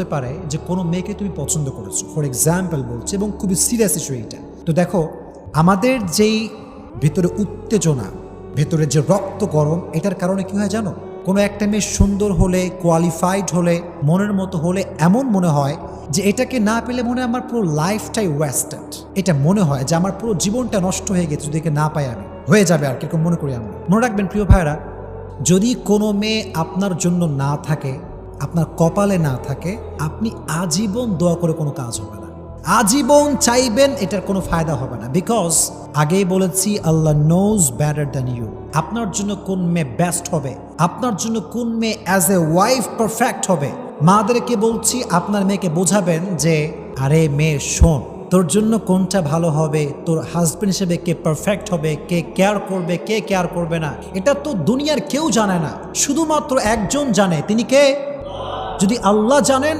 হতে পারে যে কোনো মেয়েকে তুমি পছন্দ করেছ। ফর এক্সাম্পল বলছে, এবং খুবই সিরিয়াস ইস্যু এইটা। তো দেখো, আমাদের যেই ভেতরে উত্তেজনা, ভেতরে যে রক্ত গরম, এটার কারণে কি হয় জানো? কোনো একটা মেয়ে সুন্দর হলে কোয়ালিফাইড হলে, মনের মতো হলে এমন মনে হয় যে এটাকে না পেলে মনে আমার পুরো লাইফটাই ওয়েস্টেড এটা মনে হয় যে আমার পুরো জীবনটা নষ্ট হয়ে গেছে, যদি একে না পাই আমি। হয়ে যাবে আর কীরকম মনে করি আমরা। মনে রাখবেন প্রিয় ভাইরা যদি কোনো মেয়ে আপনার জন্য না থাকে আপনার কপালে না থাকে, আপনি আজীবন দোয়া করে কোনো কাজ হবে না। আজীবন চাইবেন এটার কোনো ফায়দা হবে না। বিকজ আগেই বলেছি, Allah knows better than you আপনার জন্য কোন মেয়ে বেস্ট হবে? আপনার জন্য কোন মেয়ে অ্যাজ এ ওয়াইফ পারফেক্ট হবে? মাদেরকে বলছি, আপনার মেয়েকে বোঝাবেন যে, আরে মেয়ে, শোন, তোর জন্য কোনটা ভালো হবে? তোর হাজবেন্ড হিসেবে কে পারফেক্ট হবে? কে কেয়ার করবে? কে কেয়ার করবে না? এটা তো দুনিয়ার কেউ জানে না। শুধুমাত্র একজন জানে। তিনি কে? যদি আল্লাহ জানেন